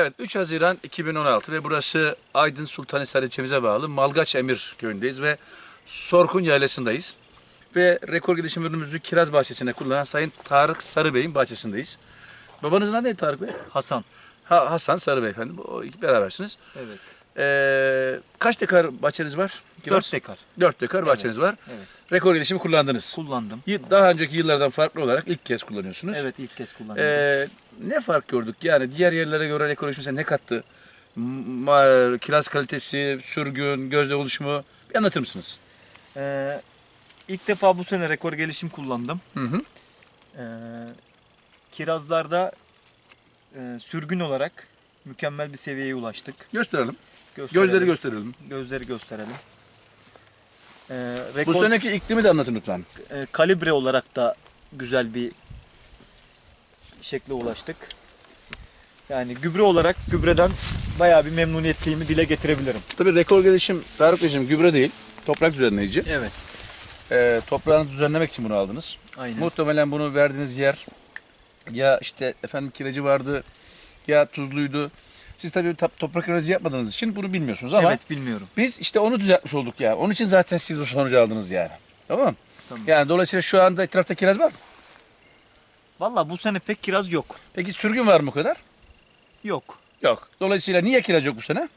Evet 3 Haziran 2016 ve burası Aydın Sultanhisar ilçemize bağlı Malgaç Emir köyündeyiz ve Sorkun Yaylası'ndayız. Ve rekor gelişim ürünümüzü kiraz bahçesine kullanan Sayın Tarık Sarıbey'in bahçesindeyiz. Babanızın adı neydi Tarık Bey? Hasan. Ha, Hasan Sarıbey efendim. O iki berabersiniz. Evet. Ee, kaç dekar bahçeniz var? 4 dekar. 4 dekar bahçeniz var. Evet. Rekor gelişimi kullandınız. Kullandım. Y- Daha önceki yıllardan farklı olarak ilk kez kullanıyorsunuz. Evet ilk kez kullandım. Ee, ne fark gördük? Yani diğer yerlere göre rekor gelişimi ne kattı? Ma- kiraz kalitesi, sürgün, gözde oluşumu bir anlatır mısınız? Ee, ilk defa bu sene rekor gelişim kullandım. Hı hı. Ee, kirazlarda e, sürgün olarak mükemmel bir seviyeye ulaştık. Gösterelim. Gösterelim. Gözleri gösterelim. Gözleri gösterelim. Bu rekor, seneki iklimi de anlatın lütfen. e, kalibre olarak da güzel bir şekle ulaştık. Yani gübre olarak gübreden bayağı bir memnuniyetliyimi dile getirebilirim. Tabii rekor gelişim, Tarık Beyciğim gübre değil, toprak düzenleyici. Evet. Ee, toprağını düzenlemek için bunu aldınız. Aynen. Muhtemelen bunu verdiğiniz yer ya işte efendim kiracı vardı ya tuzluydu. Siz tabii toprak analizi yapmadığınız için bunu bilmiyorsunuz ama evet bilmiyorum. biz işte onu düzeltmiş olduk ya. Onun için zaten siz bu sonucu aldınız yani. Tamam mı? Tamam. Yani dolayısıyla şu anda etrafta kiraz var mı? Valla bu sene pek kiraz yok. Peki sürgün var mı o kadar? Yok. Yok. Dolayısıyla niye kiraz yok bu sene?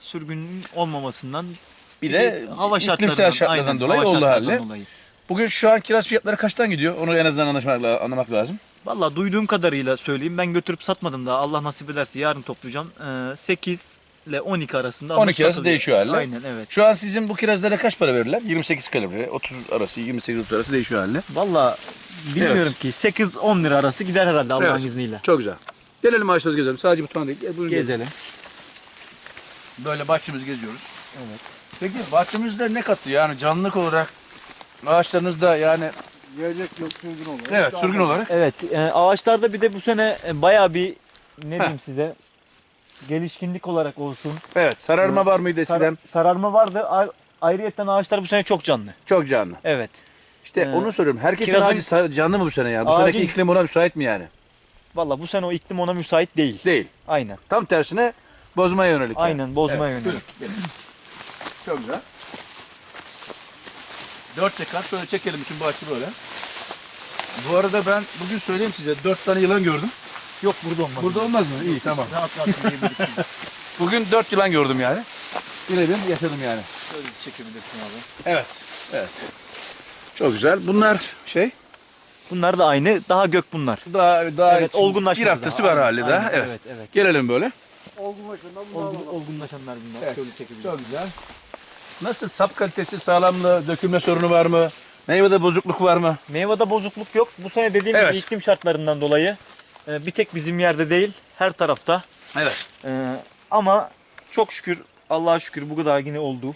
Sürgünün olmamasından Bir de hava şartlarından, iklimsel şartlardan aynen, dolayı hava oldu şartlarından dolayı. Bugün şu an kiraz fiyatları kaçtan gidiyor? Onu en azından anlaşmak, la- anlamak lazım. Valla duyduğum kadarıyla söyleyeyim. Ben götürüp satmadım daha. Allah nasip ederse yarın toplayacağım. Ee, 8 ile 12 arasında alıp 12 arası satılıyor. değişiyor hali. Aynen evet. Şu an sizin bu kirazlara kaç para verirler? 28 kalibre, 30 arası, 28-30 arası değişiyor hali. Valla bilmiyorum Evet. ki 8-10 lira arası gider herhalde Allah'ın Evet. izniyle. Çok güzel. Gelelim ağaçları gezelim. Sadece mutfağına değil. Gel, buyurun Gezelim. Böyle bahçemizi geziyoruz. Evet. Peki bahçemizde ne kattı? Yani canlılık olarak ağaçlarınızda yani Yiyecek yok sürgün olarak. evet sürgün olarak Evet e, ağaçlarda bir de bu sene e, bayağı bir ne Heh. diyeyim size gelişkinlik olarak olsun. evet sararma var mıydı Sar- eskiden? sararma vardı. A- ayrıyetten ağaçlar bu sene çok canlı. Çok canlı. Evet. İşte Ee, onu soruyorum. Herkesin kirazın- ağacı sar- canlı mı bu sene yani? Bu Ağacın- seneki iklim ona müsait mi yani? Valla bu sene o iklim ona müsait değil. Değil. Aynen. Tam tersine bozmaya yönelik. yani. Aynen bozmaya Evet, yönelik. Çok güzel. Dört dekar şöyle çekelim bütün bahçe böyle. Bu arada ben bugün söyleyeyim size dört tane yılan gördüm. Yok burada olmaz. Burada olmaz mı? İyi tamam. Rahat rahat yiyebilirsin. Bugün dört yılan gördüm yani. Birebir yaşadım yani. Şöyle çekebilirsin abi. Evet. Evet. Çok güzel. Bunlar şey Bunlar da aynı. Daha gök bunlar. daha daha Evet, olgunlaşmadı Bir haftası daha. var Aynen, hali daha. aynen, Evet. evet, evet. Gelelim böyle. Olgunlaşında bunlar Olgun, olgunlaşanlar bunlar. Evet, Şöyle çekebiliriz. Çok güzel. Nasıl sap kalitesi sağlamlığı, dökülme sorunu var mı? Meyvede bozukluk var mı? Meyvede bozukluk yok. Bu sene dediğim Evet. gibi iklim şartlarından dolayı e, bir tek bizim yerde değil her tarafta. Evet. E, ama çok şükür Allah'a şükür bu kadar yine oldu.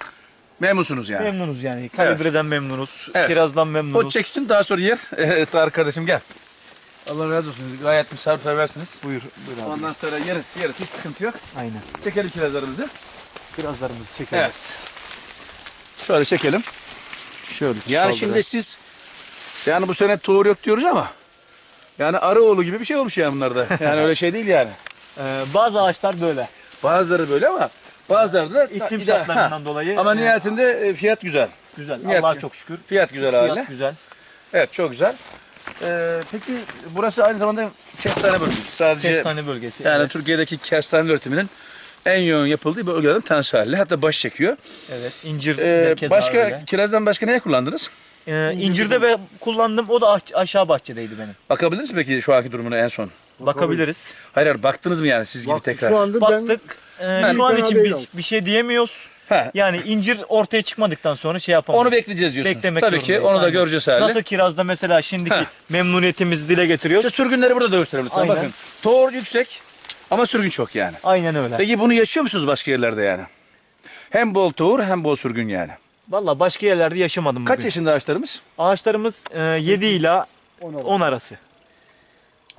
Memnunsunuz yani. Memnunuz yani. Kalibreden memnunuz. Evet. Kirazdan O memnunuz. çeksin daha sonra yer. Evet, Tarık kardeşim gel. Allah razı olsun. Gayet misafirperversiniz. Buyur. Buyur abi. Ondan sonra yeriz, yeriz. Hiç sıkıntı yok. Aynen. Çekelim kirazlarımızı. Kirazlarımızı çekelim. Evet. Şöyle çekelim. Şöyle Yani şimdi siz yani bu sene tuğur yok diyoruz ama yani Arıoğlu gibi bir şey olmuş yani bunlarda. Yani öyle şey değil yani. E, bazı ağaçlar böyle. Bazıları böyle ama bazıları da İklim şartlarından dolayı. Ama e, nihayetinde e, fiyat güzel. güzel. niyet- Allah'a çok şükür. Fiyat güzel hali. Fiyat güzel. Evet çok güzel. Ee, peki burası aynı zamanda kestane bölgesi. Sadece Kestane bölgesi. yani evet. Türkiye'deki kestane üretiminin en yoğun yapıldığı bölgelerden tanesi haline. Hatta baş çekiyor. Evet. İncir Ee, de keza başka öyle. kirazdan başka neye kullandınız? Ee, incirde ve kullandım. O da aş- aşağı bahçedeydi benim. Bakabildiniz mi peki şu anki durumuna en son? Bakabiliriz. Hayır hayır baktınız mı yani siz gibi Bak, tekrar? Şu anda ben Baktık. Ee, şu an fena için değil biz bir şey diyemiyoruz. Ha, Yani incir ortaya çıkmadıktan sonra şey yapamayız. onu bekleyeceğiz diyorsunuz. Beklemek Tabii ki zorundayız, onu da aynen. göreceğiz hali. Nasıl kirazda mesela şimdiki Ha. memnuniyetimizi dile getiriyoruz. İşte sürgünleri burada da gösterelim lütfen. Aynen. Bakın. Toğur yüksek ama sürgün çok yani. Aynen öyle. Peki bunu yaşıyor musunuz başka yerlerde yani? Hem bol toğur hem bol sürgün yani. Valla başka yerlerde yaşamadım Kaç bugün. yaşında ağaçlarımız? Ağaçlarımız e, 7 ile ona bak. 10 arası.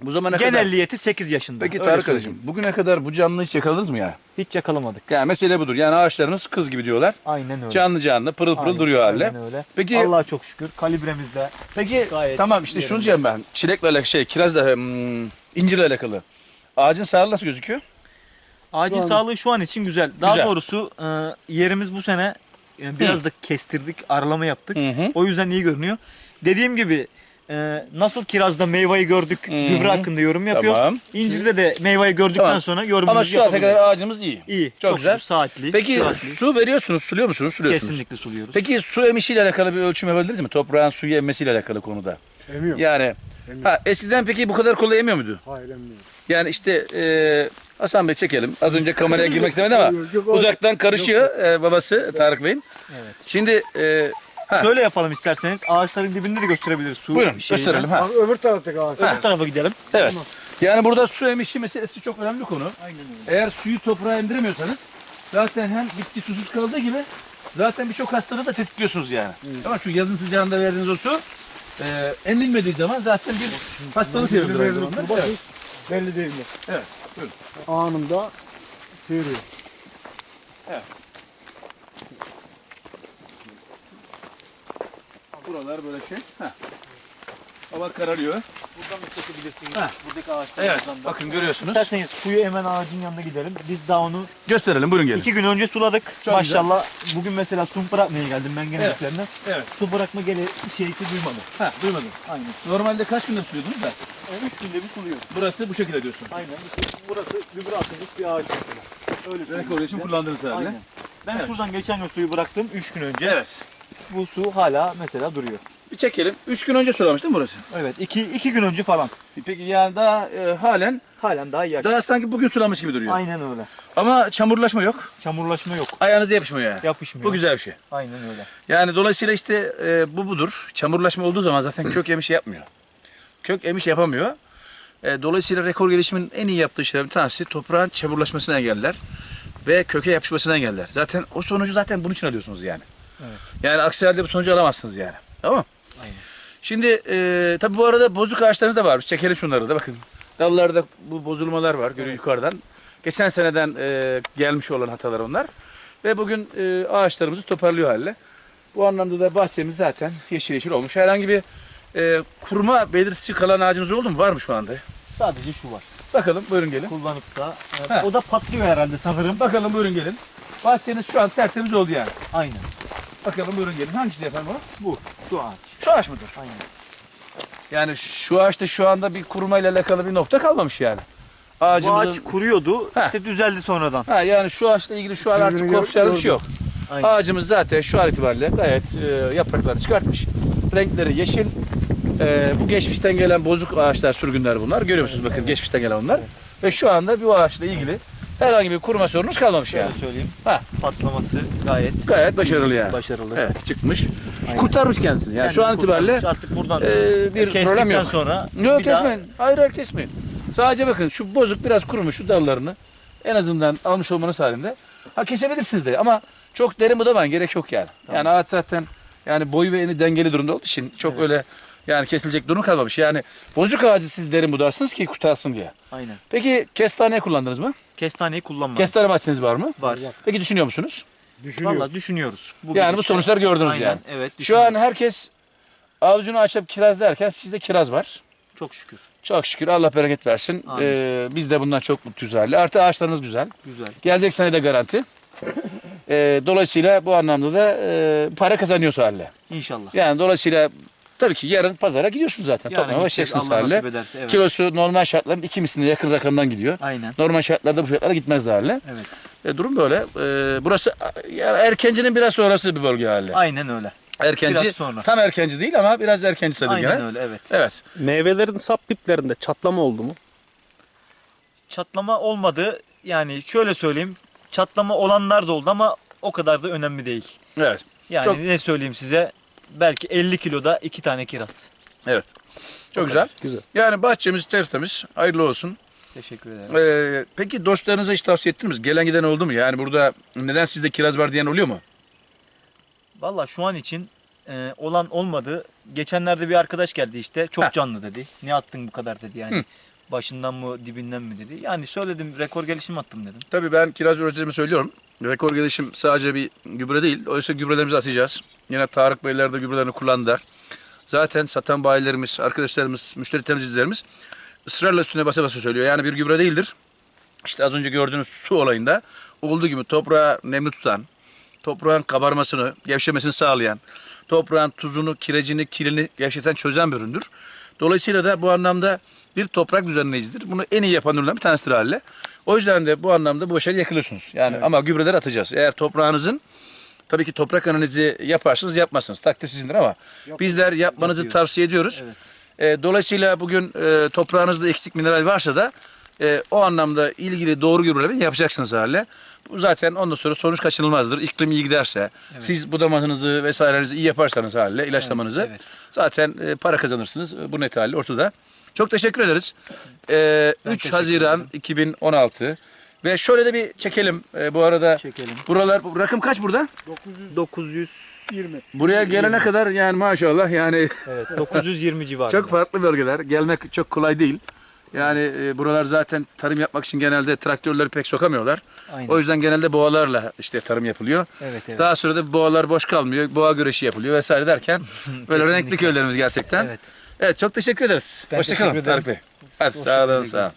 Bu zamana kadar. Genelliyeti 8 yaşında. Peki Öyle Tarık söyleyeyim. kardeşim bugüne kadar bu canlıyı hiç yakaladınız mı yani? Hiç yakalamadık. Yani mesele budur. Yani ağaçlarınız kız gibi diyorlar. Aynen öyle. Canlı canlı pırıl pırıl Aynen- duruyor hale. Aynen öyle. Peki Allah'a çok şükür kalibremizde peki gayet tamam işte şunu diyeceğim ben. Çilekle alakalı şey kirazla hmm, incirle alakalı. Ağacın sağlığı nasıl gözüküyor? Ağacın Şu sağlığı şu an için güzel. Daha Güzel. doğrusu e, yerimiz bu sene e, biraz da kestirdik, aralama yaptık. Hı hı. O yüzden iyi görünüyor. Dediğim gibi e, nasıl kirazda meyveyi gördük, gübre hakkında yorum yapıyoruz. Tamam. İncirde de meyveyi gördükten Tamam. sonra yorumumuzu Ama şu saate kadar ağacımız iyi. iyi. Çok Çok, güzel. güzel. Saatli. Peki süratli. su veriyorsunuz, suluyor musunuz? Suluyorsunuz. kesinlikle suluyoruz. Peki su emişiyle alakalı bir ölçüm yapabiliriz mi? Toprağın suyu emmesiyle alakalı konuda. Emiyor. Yani Ha, eskiden peki bu kadar kolay emiyor muydu? Hayır emiyor. Yani işte e, Hasan Bey çekelim. Az önce kameraya girmek istemedi ama Yok, yok, o- uzaktan karışıyor e, babası Tarık Bey'in. Evet. Şimdi e, ha, Şöyle yapalım isterseniz. Ağaçların dibinde de gösterebiliriz su buyurun şeyini. gösterelim. Ha. Abi öbür taraftaki ağaç. Öbür tarafa gidelim. Evet. Yani burada su emişi meselesi çok önemli konu. Aynen öyle. Eğer suyu toprağa indiremiyorsanız zaten hem bitki susuz kaldığı gibi zaten birçok hastalığı da tetikliyorsunuz yani. Ama şu yazın sıcağında verdiğiniz o su e, emilmediği zaman zaten bir hastalık sebebidir. aynı zamanda. Evet. Belli değil mi? Evet. Buyurun. Anında sıyırıyor. Buralar böyle şey. Heh. Hava kararıyor. Buradan da çekebilirsiniz. Ha. Buradaki ağaçların Evet. da. Bakın görüyorsunuz. İsterseniz suyu hemen ağacın yanına gidelim. Biz daha onu Gösterelim. Buyurun gelin. iki gün önce suladık. Çok Maşallah. Bugün mesela su bırakmaya geldim ben gene Evet. Evet. Su bırakma gele şeysi duymadım. Ha, duymadım. Aynen. Normalde kaç gündür suluyordunuz da? Yani üç günde bir suluyor. Burası bu şekilde diyorsun. Aynen. Burası gübre atılmış bir ağaç mesela. Öyle Rekor söyleyeyim için size. kullandığınız herhalde. Aynen. Ben Evet. şuradan geçen gün suyu bıraktım 3 gün önce. Evet. Bu su hala mesela duruyor. Bir çekelim. Üç gün önce sulamış değil mi burası? Evet 2 2 gün önce falan. Peki yani daha e, halen Halen daha yaş. daha sanki bugün sulamış gibi duruyor. Aynen öyle. Ama çamurlaşma yok. Çamurlaşma yok. Ayağınıza yapışmıyor yani. Yapışmıyor. Bu güzel bir şey. Aynen öyle. Yani dolayısıyla işte e, bu budur. Çamurlaşma olduğu zaman zaten kök emiş yapmıyor. Kök emiş yapamıyor. E, dolayısıyla rekor gelişimin en iyi yaptığı şeylerden bir tanesi toprağın çamurlaşmasını engeller ve köke yapışmasını engeller. Zaten o sonucu zaten bunun için alıyorsunuz yani. Evet. Yani aksi halde bu sonucu alamazsınız yani. Tamam mı? Şimdi e, tabi bu arada bozuk ağaçlarınız da varmış. Çekelim şunları da bakın. Dallarda bu bozulmalar var görüyor yukarıdan. Geçen seneden e, gelmiş olan hatalar onlar. Ve bugün e, ağaçlarımızı toparlıyor haline. Bu anlamda da bahçemiz zaten yeşil yeşil olmuş. Herhangi bir e, kurma belirtisi kalan ağacınız oldu mu? Var mı şu anda? Sadece şu var. Bakalım buyurun gelin. Kullanıp da evet, Ha. o da patlıyor herhalde sanırım. Bakalım buyurun gelin. Bahçeniz şu an tertemiz oldu yani. Aynen. Bakalım buyurun gelin. Hangisi efendim o? Bu. Şu ağaç. Şu ağaç mıdır? Aynen. Yani şu ağaçta şu anda bir kurumayla alakalı bir nokta kalmamış yani. Bu Ağacımızın... ağaç kuruyordu. Ha. işte düzeldi sonradan. Ha yani şu ağaçla ilgili şu an artık korkacağınız bir şey yok. Aynen. Ağacımız zaten şu an itibariyle gayet e, yapraklarını çıkartmış. Renkleri yeşil. E, bu geçmişten gelen bozuk ağaçlar, sürgünler bunlar. Görüyor musunuz bakın geçmişten gelen onlar. Ve şu anda bu ağaçla ilgili herhangi bir kuruma sorunuz kalmamış Şöyle yani. söyleyeyim. Ha. Patlaması gayet Gayet başarılı yani. başarılı. Evet çıkmış. Aynen. Kurtarmış kendisini. Yani, şu an kurtarmış. itibariyle artık buradan e, bir problem kestikten yok. sonra Yok bir daha- kesmeyin. Hayır hayır kesmeyin. Sadece bakın şu bozuk biraz kurumuş şu dallarını en azından almış olmanız halinde. Ha kesebilirsiniz de ama çok derin budamayın gerek yok yani. Yani ağaç zaten yani boyu ve eni dengeli durumda olduğu için çok öyle yani kesilecek durum kalmamış. Yani bozuk ağacı siz derin budarsınız ki kurtarsın diye. Aynen. Peki kestane kullandınız mı? Kestaneyi kullanmadım. Kestane bahçeniz var mı? var. Peki düşünüyor musunuz? Düşünüyor. Valla düşünüyoruz. Bugün yani bu işte- sonuçları gördünüz Aynen, yani. Evet. Şu an düşünüyoruz. herkes avucunu açıp kiraz derken sizde kiraz var. çok şükür. Çok şükür Allah bereket versin. Amin. Ee, biz de bundan çok mutluyuz hali. Artı ağaçlarınız güzel. Güzel. Gelecek sene de garanti. Ee, dolayısıyla bu anlamda da e, para kazanıyorsa halle. İnşallah. Yani dolayısıyla tabii ki yarın pazara gidiyorsunuz zaten. Yani Toplamaya gideceğiz, başlayacaksınız Allah nasip ederse. Evet. Kilosu normal şartların iki misline yakın rakamdan gidiyor. Aynen. Normal şartlarda bu fiyatlara gitmez halle. Evet. E, durum böyle. E, burası ya, Erkenci'nin biraz sonrası bir bölge halle. Aynen öyle. Erkenci, biraz sonra. tam Erkenci değil ama biraz Erkenci sayılır Aynen gene. öyle evet. Evet. Meyvelerin sap diplerinde çatlama oldu mu? Çatlama olmadı. Yani şöyle söyleyeyim. Çatlama olanlar da oldu ama o kadar da önemli değil. Evet. Yani Çok- ne söyleyeyim size? Belki 50 kiloda iki tane kiraz. Evet. Çok güzel. Güzel. Yani bahçemiz tertemiz. Hayırlı olsun. Teşekkür ederim. Ee, peki dostlarınıza hiç tavsiye ettiniz mi? Gelen giden oldu mu? Yani burada neden sizde kiraz var diyen oluyor mu? Valla şu an için e, olan olmadı. Geçenlerde bir arkadaş geldi işte. Çok Heh. canlı dedi. Ne attın bu kadar dedi yani. Hı. Başından mı dibinden mi dedi. Yani söyledim rekor gelişim attım dedim. Tabii ben kiraz üreticilerime söylüyorum. Rekor gelişim sadece bir gübre değil. Oysa gübrelerimizi atacağız. Yine Tarık Beyler de gübrelerini kullandılar. Zaten satan bayilerimiz, arkadaşlarımız, müşteri temsilcilerimiz ısrarla üstüne basa basa söylüyor. Yani bir gübre değildir. işte az önce gördüğünüz su olayında olduğu gibi toprağı nemli tutan, toprağın kabarmasını, gevşemesini sağlayan, toprağın tuzunu, kirecini, kirini gevşeten, çözen bir üründür. Dolayısıyla da bu anlamda bir toprak düzenleyicidir. Bunu en iyi yapan ürünlerden bir tanesidir haliyle. O yüzden de bu anlamda bu başarıyı yakılıyorsunuz. Yani ama gübreler atacağız. Eğer toprağınızın Tabii ki toprak analizi yaparsınız yapmazsınız. Takdir sizindir ama bizler yapmanızı Yapıyoruz. tavsiye ediyoruz. Evet. E, dolayısıyla bugün e, toprağınızda eksik mineral varsa da e, o anlamda ilgili doğru gübreleme yapacaksınız hale. Bu zaten ondan sonra sonuç kaçınılmazdır. İklim iyi giderse, siz budamanızı vesairenizi iyi yaparsanız haliyle ilaçlamanızı evet. zaten e, para kazanırsınız. Bu net haliyle ortada. Çok teşekkür ederiz. E, 3 teşekkür Haziran 2016 ve şöyle de bir çekelim e, bu arada. Çekelim. Buralar bu rakım kaç burada? 900 20. Buraya gelene kadar yani maşallah yani evet 920 civarında. çok farklı bölgeler. Gelmek çok kolay değil. Yani e, buralar zaten tarım yapmak için genelde traktörleri pek sokamıyorlar. Aynen. O yüzden genelde boğalarla işte tarım yapılıyor. Evet evet. Daha sonra da boğalar boş kalmıyor. Boğa güreşi yapılıyor vesaire derken böyle renkli köylerimiz gerçekten. Evet. Evet çok teşekkür ederiz. Ben Hoşçakalın. Tarık Bey. Hadi sağ olun sağ olun.